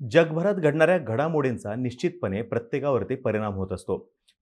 जगभरात घडणाऱ्या घडामोडींचा निश्चितपणे प्रत्येकावरती परिणाम होत असतो.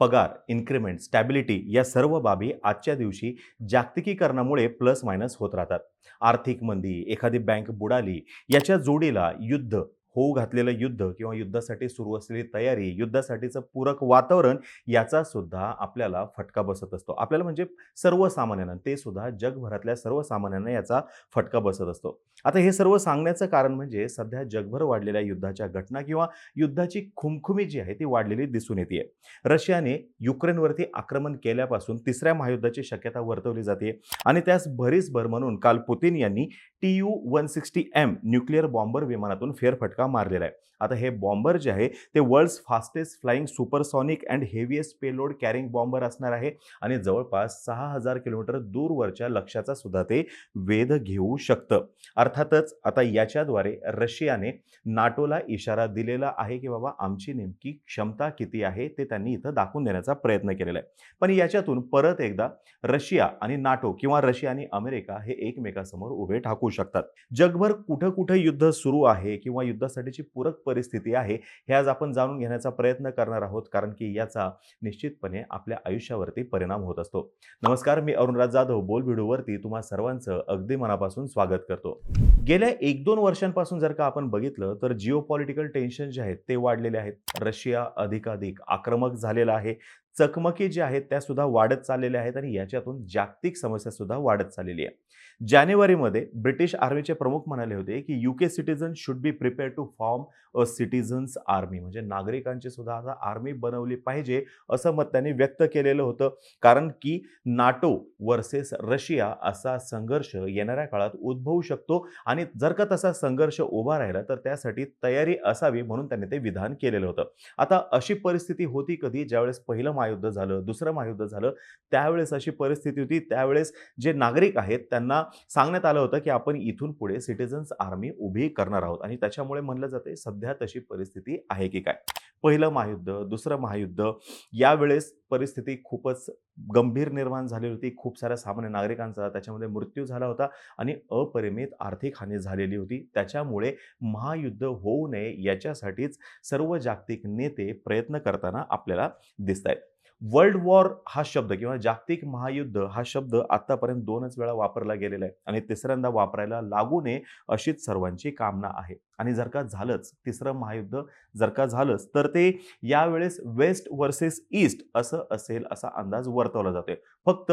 पगार इन्क्रिमेंट स्टॅबिलिटी या सर्व बाबी आजच्या दिवशी जागतिकीकरणामुळे प्लस मायनस होत राहतात. आर्थिक मंदी एखादी बँक बुडाली याच्या जोडीला युद्ध होऊ घातलेलं युद्ध किंवा युद्धासाठी सुरू असलेली तयारी युद्धासाठीचं पूरक वातावरण याचा सुद्धा आपल्याला फटका बसत असतो. आपल्याला म्हणजे सर्वसामान्यांना ते सुद्धा जगभरातल्या सर्वसामान्यांना याचा फटका बसत असतो. आता हे सर्व सांगण्याचं कारण म्हणजे सध्या जगभर वाढलेल्या युद्धाच्या घटना किंवा युद्धाची खुमखुमी जी आहे ती वाढलेली दिसून येते रशियाने युक्रेनवरती आक्रमण केल्यापासून तिसऱ्या महायुद्धाची शक्यता वर्तवली जाते आणि त्यास भरीस भर म्हणून काल पुतीन यांनी T U one sixty M nuclear bomber विमानातून फेरफटका मारलेला आहे? आता हे बॉम्बर जे आहे ते world's fastest flying supersonic and heaviest payload carrying bomber असणार आहे. आणि जवळपास सहा हजार किलोमीटर दूरवरच्या लक्ष्याचा सुद्धा ते वेध घेऊ शकतं. अर्थातच आता याच्याद्वारे रशियाने नाटोला इशारा दिलेला आहे की बाबा आमची नेमकी क्षमता किती आहे ते त्यांनी इथं दाखवून देण्याचा प्रयत्न केलेला आहे. पण याच्यातून परत एकदा रशिया आणि नाटो किंवा रशिया आणि अमेरिका हे एकमेकासमोर उभे ठाकू शकतात. जगभर कुठं कुठं युद्ध सुरू आहे किंवा युद्धासाठीची पूरक परिस्थिती आहे हे आज आपण जाणून घेण्याचा प्रयत्न करणार आहोत कारण की याचा निश्चितपणे आपल्या आयुष्यावरती परिणाम होत असतो. नमस्कार मी अरुणराज जाधव बोल व्हिडिओवरती तुम्हा सर्वांचं अगदी मनापासून स्वागत करतो. गेल्या एक दोन वर्षांपासून जर का आपण बघितलं तर जिओ पॉलिटिकल टेन्शन जे आहेत ते वाढलेले आहेत. रशिया अधिकाधिक आक्रमक झालेला आहे. चकमकी ज्या आहेत त्या सुद्धा वाढत चाललेल्या आहेत आणि याच्यातून जागतिक समस्या सुद्धा वाढत चाललेली आहे. जानेवारीमध्ये ब्रिटिश आर्मीचे प्रमुख म्हणाले होते की UK citizen should be prepare to form a citizens army म्हणजे नागरिकांची सुद्धा आता आर्मी बनवली पाहिजे असं मत त्यांनी व्यक्त केलेलं होतं. कारण की नाटो वर्सेस रशिया असा संघर्ष येणाऱ्या काळात उद्भवू शकतो. आणि जर का तसा संघर्ष उभा राहिला तर त्यासाठी तयारी असावी म्हणून त्यांनी ते विधान केलेलं होतं. आता अशी परिस्थिती होती कधी? ज्यावेळेस पहिलं महायुद्ध झालं दुसरं महायुद्ध झालं त्यावेळेस अशी परिस्थिती होती. त्यावेळेस जे नागरिक आहेत त्यांना सांगण्यात आलं होतं की आपण इथून पुढे सिटिझन्स आर्मी उभी करणार आहोत. आणि त्याच्यामुळे म्हणलं जाते सध्या तशी परिस्थिती आहे की काय? पहिलं महायुद्ध दुसरं महायुद्ध यावेळेस परिस्थिती खूपच गंभीर निर्माण झालेली होती. खूप साऱ्या सामान्य नागरिकांचा त्याच्यामध्ये मृत्यू झाला होता आणि अपरिमित आर्थिक हानी झालेली होती. त्याच्यामुळे महायुद्ध होऊ नये याच्यासाठीच सर्व जागतिक नेते प्रयत्न करताना आपल्याला दिसत आहेत वर्ल्ड वॉर हा शब्द किंवा जागतिक महायुद्ध हा शब्द आतापर्यंत दोनच वेळा वापरला गेलेला आहे. आणि तिसऱ्यांदा वापरायला लागू नये अशीच सर्वांची कामना आहे. आणि जर का झालंच तिसरं महायुद्ध जर का झालंच तर ते यावेळेस वेस्ट वर्सेस ईस्ट असं असेल असा अंदाज वर्तवला जातोय. फक्त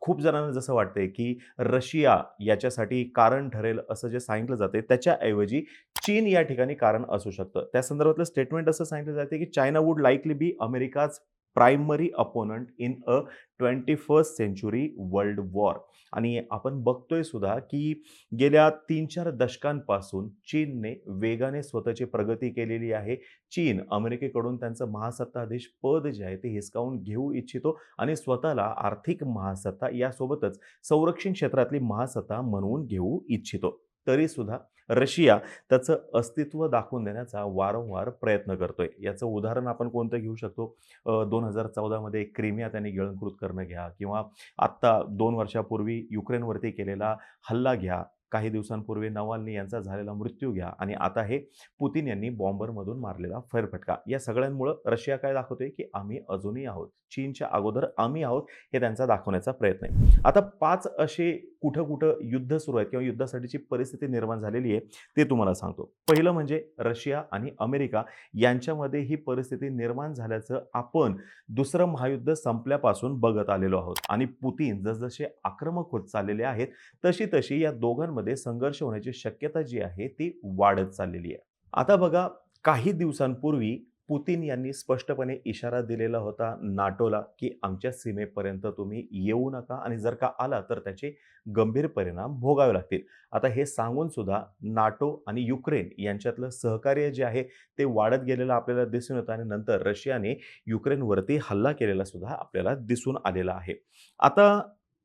खूप जणांना जसं वाटतंय की रशिया याच्यासाठी कारण ठरेल असं जे सांगितलं जाते त्याच्याऐवजी चीन या ठिकाणी कारण असू शकतं. त्या संदर्भातलं स्टेटमेंट असं सांगितलं जाते की China would likely be अमेरिकाच primary opponent in a twenty first century world war आणि आपण बघतोय सुद्धा की गेल्या तीन चार दशकांपासून चीनने वेगाने स्वतःची प्रगती केलेली आहे. चीन अमेरिकेकडून त्यांचं महासत्ताधीश पद जे आहे ते हिसकावून घेऊ इच्छितो आणि स्वतःला आर्थिक महासत्ता यासोबतच संरक्षण क्षेत्रातली महासत्ता म्हणून घेऊ इच्छितो. तरीसुद्धा रशिया त्याचं अस्तित्व दाखवून देण्याचा वारंवार प्रयत्न करतोय. याचं उदाहरण आपण कोणतं घेऊ शकतो? दोन हजार चौदामध्ये क्रिमिया त्यांनी गिळंकृत करणं घ्या किंवा आत्ता दोन वर्षापूर्वी युक्रेनवरती केलेला हल्ला घ्या. काही दिवसांपूर्वी नवालनी यांचा झालेला मृत्यू घ्या आणि आता हे पुतीन यांनी बॉम्बरमधून मारलेला फेरफटका. या सगळ्यांमुळं रशिया काय दाखवतोय की आम्ही अजूनही आहोत. चीनच्या अगोदर आम्ही आहोत हे त्यांचा दाखवण्याचा प्रयत्न आहे. आता पाच असे कुठं कुठं युद्ध सुरू आहेत किंवा युद्धासाठीची परिस्थिती निर्माण झालेली आहे ते तुम्हाला सांगतो. पहिलं म्हणजे रशिया आणि अमेरिका यांच्यामध्ये ही परिस्थिती निर्माण झाल्याचं आपण दुसरं महायुद्ध संपल्यापासून बघत आलेलो आहोत. आणि पुतीन जसजसे आक्रमक होत चाललेले आहेत तशी तशी या दोघांमध्ये संघर्ष होण्याची शक्यता जी आहे ती वाढत चाललेली आहे. आता बघा काही दिवसांपूर्वी पुतीन यांनी स्पष्टपणे इशारा दिलेला होता नाटोला की आमच्या सीमेपर्यंत तुम्ही येऊ नका आणि जर का आला तर त्याचे गंभीर परिणाम भोगावे लागतील. आता हे सांगून सुद्धा नाटो आणि युक्रेन यांच्यातलं सहकार्य जे आहे ते वाढत गेलेलं आपल्याला दिसून येतं आणि नंतर रशियाने युक्रेनवरती हल्ला केलेला सुद्धा आपल्याला दिसून आलेला आहे. आता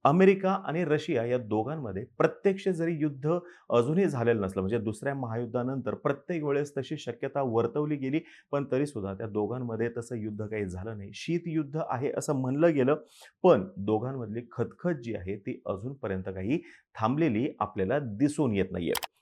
अमेरिका आणि रशिया या दोघांमध्ये प्रत्यक्ष जरी युद्ध अजूनही झालेलं नसलं म्हणजे दुसऱ्या महायुद्धानंतर प्रत्येक वेळेस तशी शक्यता वर्तवली गेली पण तरी सुद्धा त्या दोघांमध्ये तसं युद्ध काही झालं नाही. शीतयुद्ध आहे असं म्हणलं गेलं पण दोघांमधली खतखत जी आहे ती अजूनपर्यंत काही थांबलेली आपल्याला दिसून येत नाहीये. आहे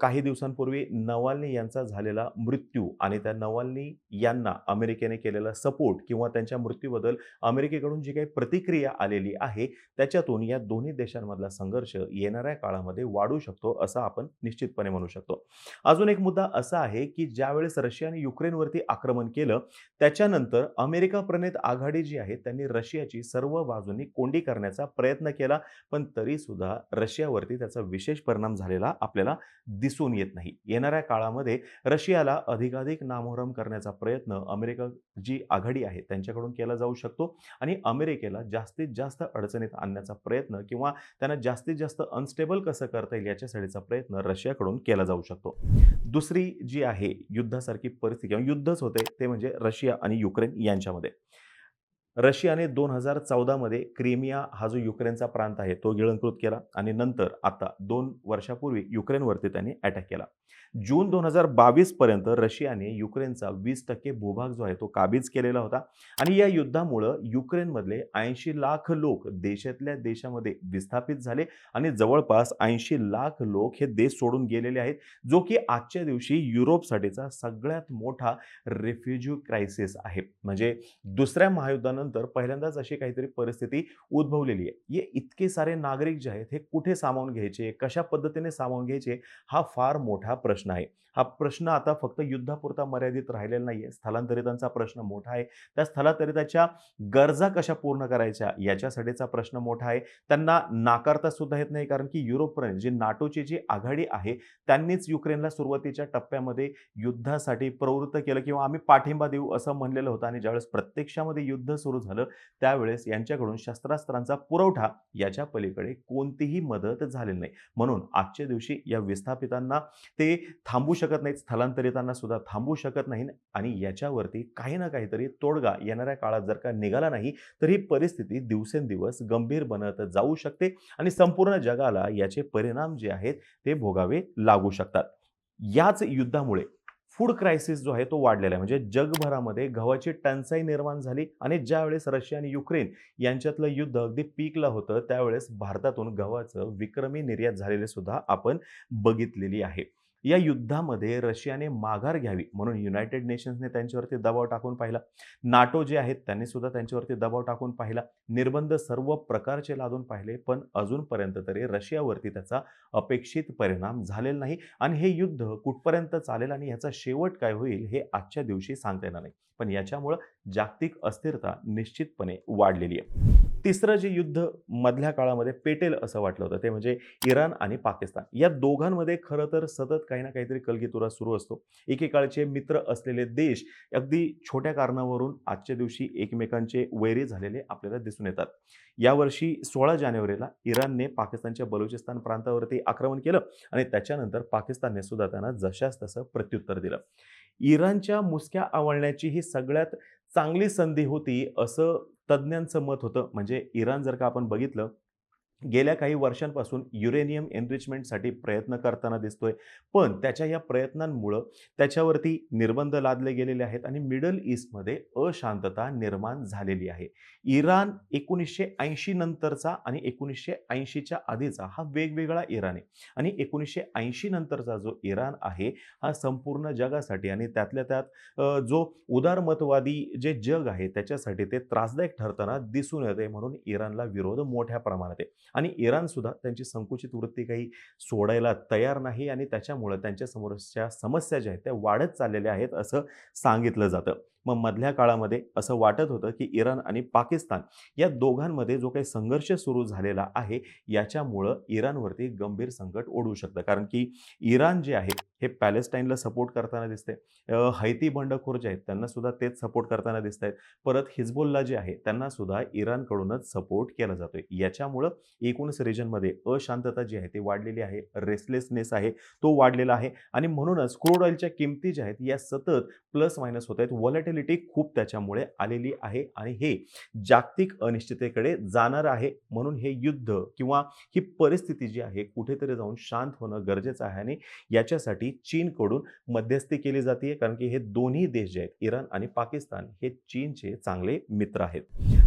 काही दिवसांपूर्वी नवाल्नी यांचा झालेला मृत्यू आणि त्या नवाल्नी यांना अमेरिकेने केलेला सपोर्ट किंवा त्यांच्या मृत्यूबद्दल अमेरिकेकडून जी काही प्रतिक्रिया आलेली आहे त्याच्यातून या दोन्ही देशांमधला संघर्ष येणाऱ्या काळामध्ये वाढू शकतो असं आपण निश्चितपणे म्हणू शकतो. अजून एक मुद्दा असा आहे की ज्यावेळेस रशियाने युक्रेनवरती आक्रमण केलं त्याच्यानंतर अमेरिका प्रणित आघाडी जी आहे त्यांनी रशियाची सर्व बाजूंनी कोंडी करण्याचा प्रयत्न केला पण तरी सुद्धा रशियावरती त्याचा विशेष परिणाम झालेला आपल्याला दिसून येत नाही. येणाऱ्या काळामध्ये रशियाला अधिकाधिक नामोहरम करण्याचा प्रयत्न अमेरिका जी आघाडी आहे त्यांच्याकडून केला जाऊ शकतो आणि अमेरिकेला जास्तीत जास्त अडचणीत आणण्याचा प्रयत्न किंवा त्यांना जास्तीत जास्त अनस्टेबल कसं करता येईल याच्यासाठीचा प्रयत्न रशियाकडून केला जाऊ शकतो. दुसरी जी आहे युद्धासारखी परिस्थिती किंवा युद्धच होते ते म्हणजे रशिया आणि युक्रेन यांच्यामध्ये. रशियाने दोन हजार चौदामध्ये क्रिमिया हा जो युक्रेनचा प्रांत आहे तो गिळंकृत केला आणि नंतर आता दोन वर्षापूर्वी युक्रेनवरती त्यांनी अटॅक केला. जून दोन हजार बावीस पर्यंत रशियाने युक्रेनचा वीस टक्के भूभाग जो आहे तो काबीज केलेला होता. आणि या युद्धामुळं युक्रेनमधले ऐंशी लाख लोक देशातल्या देशामध्ये विस्थापित झाले आणि जवळपास ऐंशी लाख लोक हे देश सोडून गेलेले आहेत जो की आजच्या दिवशी युरोपसाठीचा सगळ्यात मोठा रेफ्युजी क्रायसिस आहे. म्हणजे दुसऱ्या महायुद्धानंतर पहिल्यांदाच अशी काहीतरी परिस्थिती उद्भवलेली आहे. हे इतके सारे नागरिक जे आहेत हे कुठे सामावून घ्यायचे? कशा पद्धतीने सामावून घ्यायचे? हा फार मोठा प्रश्न आहे. हा प्रश्न आता फक्त युद्धापुरता मर्यादित राहिलेला नाही आहे स्थलांतरितांचा प्रश्न मोठा आहे. त्या स्थलांतरिताच्या गरजा कशा पूर्ण करायच्या याच्यासाठीचा प्रश्न मोठा आहे. त्यांना नाकारता सुद्धा येत नाही कारण की युरोपपर्यंत जी नाटोची जी आघाडी आहे त्यांनीच युक्रेनला सुरुवातीच्या टप्प्यामध्ये युद्धासाठी प्रवृत्त केलं किंवा आम्ही पाठिंबा देऊ असं म्हणलेलं होतं आणि ज्यावेळेस प्रत्यक्षामध्ये युद्ध सुरू झालं त्यावेळेस यांच्याकडून शस्त्रास्त्रांचा पुरवठा याच्या पलीकडे कोणतीही मदत झालेली नाही. म्हणून आजच्या दिवशी या विस्थापितांना ते थांबू शकत नाहीत स्थलांतरितांना सुद्धा थांबू शकत नाही आणि याच्यावरती काही ना काहीतरी तोडगा येणाऱ्या काळात जर का निघाला नाही तर ही परिस्थिती दिवसेंदिवस गंभीर बनत जाऊ शकते आणि संपूर्ण जगाला याचे परिणाम जे आहेत ते भोगावे लागू शकतात. याच युद्धामुळे फूड क्रायसिस जो आहे तो वाढलेला आहे. म्हणजे जगभरामध्ये गव्हाची टंचाई निर्माण झाली आणि ज्यावेळेस रशिया आणि युक्रेन यांच्यातलं युद्ध अगदी पीकला होतं त्यावेळेस भारतातून गव्हाचं विक्रमी निर्यात झालेले सुद्धा आपण बघितलेली आहे. या युद्धामध्ये रशियाने माघार घ्यावी म्हणून युनायटेड नेशन्सने त्यांच्यावरती दबाव टाकून पाहिला. नाटो जे आहेत त्यांनी सुद्धा त्यांच्यावरती दबाव टाकून पाहिला. निर्बंध सर्व प्रकारचे लादून पाहिले पण अजूनपर्यंत तरी रशियावरती त्याचा अपेक्षित परिणाम झालेला नाही. आणि हे युद्ध कुठपर्यंत चालेल आणि याचा शेवट काय होईल हे आजच्या दिवशी सांगता येणार नाही. पण याच्यामुळं जागतिक अस्थिरता निश्चितपणे वाढलेली आहे. तिसरं जे युद्ध मधल्या काळामध्ये पेटेल असं वाटलं होतं ते म्हणजे इराण आणि पाकिस्तान. या दोघांमध्ये खरं तर सतत काही ना काहीतरी कलगीतुरा सुरू असतो. एकेकाळचे मित्र असलेले देश अगदी छोट्या कारणावरून आजच्या दिवशी एकमेकांचे वैरी झालेले आपल्याला दिसून येतात. यावर्षी सोळा जानेवारीला इराणने पाकिस्तानच्या बलुचिस्तान प्रांतावरती आक्रमण केलं आणि त्याच्यानंतर पाकिस्तानने सुद्धा त्यांना जशास तसं प्रत्युत्तर दिलं. इराणच्या मुसक्या आवळण्याची ही सगळ्यात चांगली संधी होती असं तज्ज्ञांचं मत होतं. म्हणजे इराण जर का आपण बघितलं गेल्या काही वर्षांपासून युरेनियम एनरिचमेंटसाठी प्रयत्न करताना दिसतोय. पण त्याच्या या प्रयत्नांमुळं त्याच्यावरती निर्बंध लादले गेलेले आहेत आणि मिडल ईस्टमध्ये अशांतता निर्माण झालेली आहे. इराण एकोणीसशे ऐंशी नंतरचा आणि एकोणीसशे ऐंशीच्या आधीचा हा वेगवेगळा इराण आहे. आणि एकोणीसशे ऐंशी नंतरचा जो इराण आहे हा संपूर्ण जगासाठी आणि त्यातल्या त्यात जो उदारमतवादी जे जग आहे त्याच्यासाठी ते त्रासदायक ठरताना दिसून येते म्हणून इराणला विरोध मोठ्या प्रमाणात आहे. आणि इराणसुद्धा त्यांची संकुचित वृत्ती काही सोडायला तयार नाही आणि त्याच्यामुळं त्यांच्या समोरच्या समस्या ज्या आहेत त्या वाढत चाललेल्या आहेत असं सांगितलं जातं. मग मधल्या काळामध्ये असं वाटत होतं की इराण आणि पाकिस्तान या दोघांमध्ये जो काही संघर्ष सुरू झालेला आहे याच्यामुळं इराणवरती गंभीर संकट ओढू शकतं. कारण की इराण जे आहे हे पॅलेस्टाईनला सपोर्ट करताना दिसते हैती बंडखोर जे आहेत त्यांना सुद्धा तेच सपोर्ट करताना दिसत आहेत परत हिजबुल्ला जे आहे त्यांना सुद्धा इराणकडूनच सपोर्ट केला जातोय. याच्यामुळं एकूणच रिजनमध्ये अशांतता जी आहे ती वाढलेली आहे. रेसलेसनेस आहे तो वाढलेला आहे. आणि म्हणूनच क्रूड ऑइलच्या किमती ज्या आहेत या सतत प्लस मायनस होत आहेत. व्हॉलेटिलिटी खूप त्याच्यामुळे आलेली आहे आणि हे जागतिक अनिश्चिततेकडे जाणार आहे. म्हणून हे युद्ध किंवा ही परिस्थिती जी आहे कुठेतरी जाऊन शांत होणं गरजेचं आहे आणि याच्यासाठी चीनकडून मध्यस्थी केली जाते कारण की हे दोन्ही देश जे आहेत इराण आणि पाकिस्तान हे चीनचे चांगले मित्र आहेत.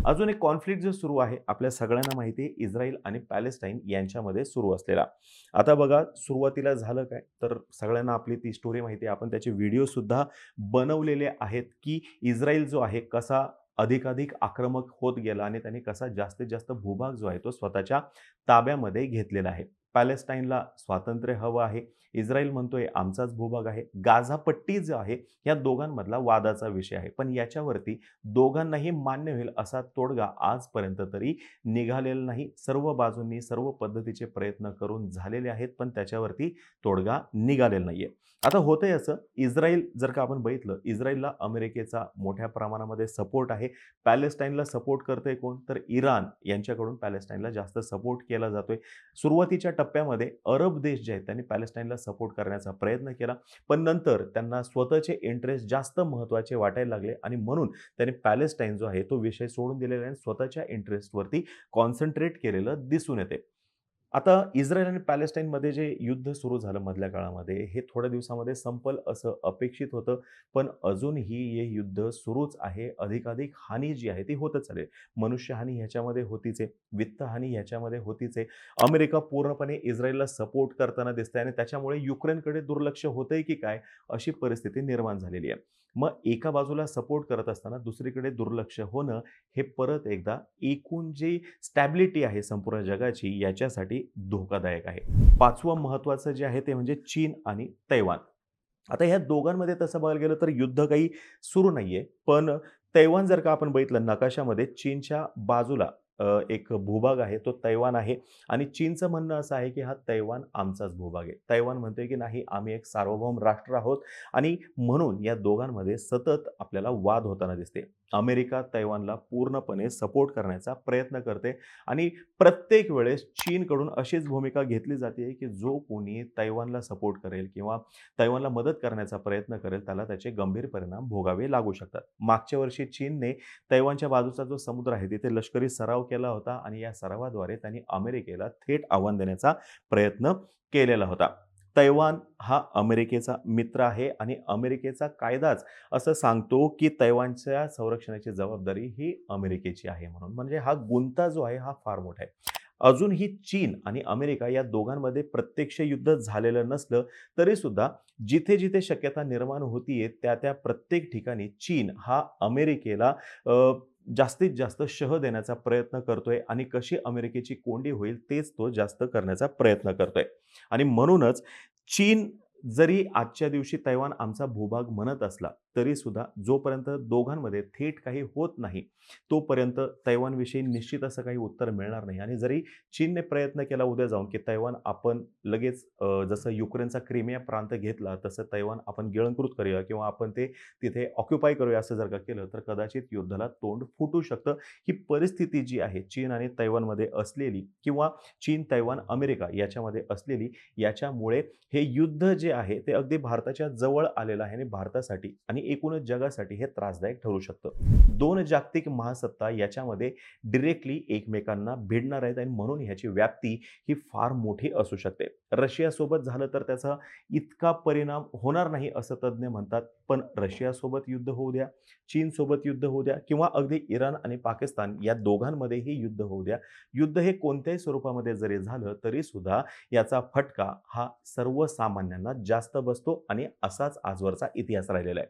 अजून एक कॉन्फ्लिक्ट जो सुरू आहे आपल्या सगळ्यांना माहिती आहे इस्रायल आणि पॅलेस्टाईन यांच्यामध्ये सुरू असलेला. आता बघा सुरुवातीला झालं काय? तर सगळ्यांना आपली ती स्टोरी माहिती आहे. आपण त्याचे व्हिडिओ सुद्धा बनवलेले आहेत की इस्रायल जो आहे कसा अधिकाधिक आक्रमक होत गेला आणि त्यांनी कसा जास्तीत जास्त भूभाग जो आहे तो स्वतःच्या ताब्यामध्ये घेतलेला आहे. पॅलेस्टाईनला स्वातंत्र्य हवं आहे. इस्रायल म्हणतोय आमचाच भूभाग आहे. गाझा पट्टी जो आहे या दोघांमधला वादाचा विषय आहे. पण याच्यावरती दोघांनाही मान्य होईल असा तोडगा आजपर्यंत तरी निघालेला नाही. सर्व बाजूंनी सर्व पद्धतीचे प्रयत्न करून झालेले आहेत पण त्याच्यावरती तोडगा निघालेला नाहीये. आता होतंय असं इस्रायल जर का आपण बघितलं इस्रायलला अमेरिकेचा मोठ्या प्रमाणामध्ये सपोर्ट आहे. पॅलेस्टाईनला सपोर्ट करतंय कोण? तर इराण यांच्याकडून पॅलेस्टाईनला जास्त सपोर्ट केला जातोय. सुरुवातीच्या टप्प्यामध्ये अरब देश जे आहेत त्यांनी पॅलेस्टाईनला सपोर्ट करण्याचा प्रयत्न केला. पण नंतर त्यांना स्वतःचे इंटरेस्ट जास्त महत्त्वाचे वाटायला लागले आणि म्हणून त्यांनी पॅलेस्टाईन जो आहे तो विषय सोडून दिलेला आहे आणि स्वतःच्या इंटरेस्टवरती कॉन्सन्ट्रेट केलेलं दिसून येते. आता इस्रायल आणि पॅलेस्टाईनमध्ये जे युद्ध सुरू झालं मधल्या काळामध्ये हे थोड्या दिवसामध्ये संपल असं अपेक्षित होतं. पण अजूनही हे युद्ध सुरूच आहे. अधिकाधिक हानी जी आहे ती होतच चालेल मनुष्यहानी ह्याच्यामध्ये होतीच आहे. वित्तहानी ह्याच्यामध्ये होतीच आहे. अमेरिका पूर्णपणे इस्रायलला सपोर्ट करताना दिसते आणि त्याच्यामुळे युक्रेनकडे दुर्लक्ष होतंय की काय अशी परिस्थिती निर्माण झालेली आहे. मग एका बाजूला सपोर्ट करत असताना दुसरीकडे दुर्लक्ष होणं हे परत एकदा एकूण जी स्टॅबिलिटी आहे संपूर्ण जगाची याच्यासाठी धोकादायक आहे. पाचवं महत्त्वाचं जे आहे ते म्हणजे चीन आणि तैवान. आता ह्या दोघांमध्ये तसं बघायला गेलं तर युद्ध काही सुरू नाही आहे पण तैवान जर का आपण बघितलं नकाशामध्ये चीनच्या बाजूला एक भूभाग आहे तो तैवान आहे. आणि चीनचं म्हणणं असं आहे की हा तैवान आमचाच भूभाग आहे. तैवान म्हणतोय की नाही आम्ही एक सार्वभौम राष्ट्र आहोत. आणि म्हणून या दोघांमध्ये सतत आपल्याला वाद होताना दिसते. अमेरिका तैवानला पूर्णपणे सपोर्ट करण्याचा प्रयत्न करते. आणि प्रत्येक वेळेस चीनकडून अशीच भूमिका घेतली जाते की जो कोणी तैवानला सपोर्ट करेल किंवा तैवानला मदत करण्याचा प्रयत्न करेल त्याला त्याचे गंभीर परिणाम भोगावे लागू शकतात. मागच्या वर्षी चीनने तैवानच्या बाजूचा जो समुद्र आहे तिथे लष्करी सराव केला होता आणि या सरावाद्वारे त्यांनी अमेरिकेला थेट आव्हान देण्याचा प्रयत्न केलेला होता. तैवान हा अमेरिकेचा मित्र आहे आणि अमेरिकेचा कायदाच असं सांगतो की तैवानच्या संरक्षणाची जबाबदारी ही अमेरिकेची आहे म्हणून. म्हणजे हा गुंता जो आहे हा फार मोठा आहे. अजूनही चीन आणि अमेरिका या दोघांमध्ये प्रत्यक्ष युद्ध झालेलं नसलं तरी सुद्धा जिथे जिथे शक्यता निर्माण होतीये त्या त्या प्रत्येक ठिकाणी चीन हा अमेरिकेला जास्तीत जास्त शह देण्याचा प्रयत्न करतोय आणि कशी अमेरिकेची कोंडी होईल तेच तो जास्त करण्याचा प्रयत्न करतोय. आणि म्हणूनच चीन जरी आजच्या दिवशी तैवान आमचा भूभाग म्हणत असला तरी सुद्धा जोपर्यंत दोघांमध्ये थेट काही होत नाही तोपर्यंत तैवानविषयी निश्चित असं काही उत्तर मिळणार नाही. आणि जरी चीनने प्रयत्न केला उद्या जाऊन की तैवान आपण लगेच जसं युक्रेनचा क्रिमिया प्रांत घेतला तसं तैवान आपण गिळंकृत करूया किंवा आपण ते तिथे ऑक्युपाय करूया असं जर का केलं तर कदाचित युद्धाला तोंड फुटू शकतं. ही परिस्थिती जी आहे चीन आणि तैवानमध्ये असलेली किंवा चीन तैवान अमेरिका याच्यामध्ये असलेली याच्यामुळे हे युद्ध जे आहे ते अगदी भारताच्या जवळ आलेलं आहे आणि भारतासाठी आणि एकूणच जगासाठी हे त्रासदायक ठरू शकतं. दोन जागतिक महासत्ता याच्यामध्ये डिरेक्टली एकमेकांना भिडणार आहेत आणि म्हणून ह्याची व्याप्ती ही फार मोठी असू शकते. रशियासोबत झालं तर त्याचा इतका परिणाम होणार नाही असं तज्ज्ञ म्हणतात पण रशियासोबत युद्ध होऊ द्या चीनसोबत युद्ध होऊ द्या किंवा अगदी इराण आणि पाकिस्तान या दोघांमध्येही युद्ध होऊ द्या. युद्ध हे कोणत्याही स्वरूपामध्ये जरी झालं तरी सुद्धा याचा फटका हा सर्वसामान्यांना जास्त बसतो आणि असाच आजवरचा इतिहास राहिलेला आहे.